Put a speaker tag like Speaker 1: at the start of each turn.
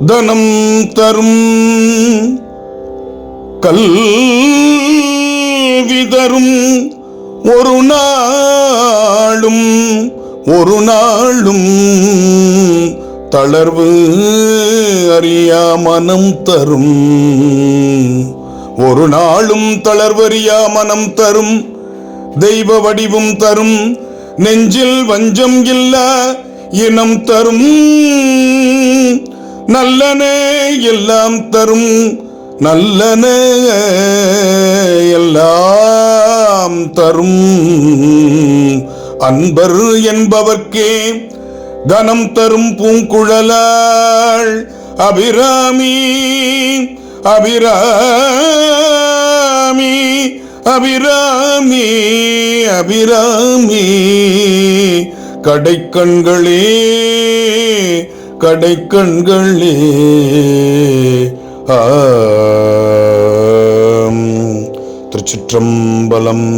Speaker 1: தனம் தரும் கல்வி தரும் ஒரு நாளும் ஒரு நாளும் தளர்வு அறியா மனம் தரும். ஒரு நாளும் தளர்வறியா மனம் தரும் தெய்வ வடிவும் தரும் நெஞ்சில் வஞ்சம் இல்ல இனம் தரும். நல்லனே எல்லாம் தரும் நல்லனே எல்லாம் தரும். அன்பர் என்பவர்க்கே கனம் தரும் பூங்குழலாள் அபிராமி அபிராமி அபிராமி அபிராமி. கடைக்கண்களே கடை கண்களே. திருச்சிற்றம்பலம்